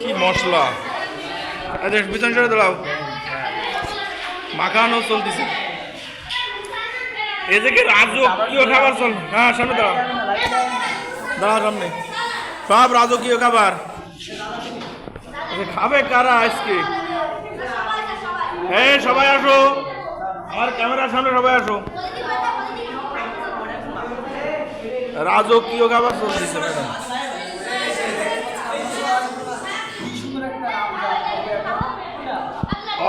কি মশলা? আচ্ছা পিছন সরে দাঁড়াও মাখানো চলতেছে। এদিকে রাজকীয় খাবার চল হ্যাঁ সামনে দাঁড়াও। দাঁড়াও সামনে। সব রাজকীয় খাবার? আচ্ছা, খাবে কারা আজকে? হ্যাঁ সবাই আসো। আমার ক্যামেরার সামনে সবাই আসো। রাজকীয় খাবার চলতেছে ম্যাডাম।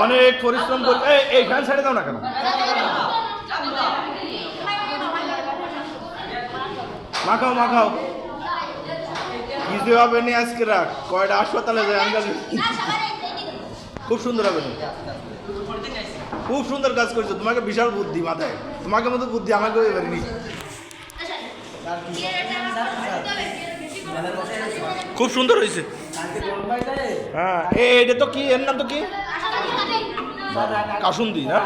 অনেক পরিশ্রম করে এই ফ্যান ছেড়ে দাও না কেন? মাখাও মাখাও। কিছু হবে নি আজকে রাখ কয়টা? হাসপাতালে যায় আঙ্গাল খুব সুন্দর হবে খুব সুন্দর কাজ করছ। তোমাকে বিশাল বুদ্ধি মাথায়। তোমাকে মতো বুদ্ধি আমাকেও এবার নি। খুব সুন্দর হয়েছে। হ্যাঁ এটা তো কি? এর নাম তো কি? কাসুন্দি না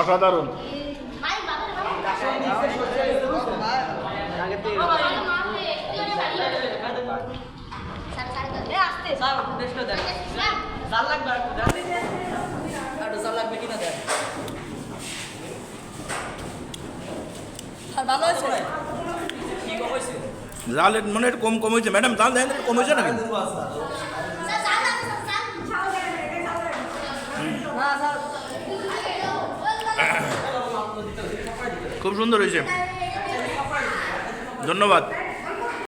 অসাধারণ। ভালো মানে কম কম হয়েছে। ম্যাডাম জাল দেন একটু কম হয়েছে না কিন্তু না স্যার খুব সুন্দর হয়েছে। ধন্যবাদ।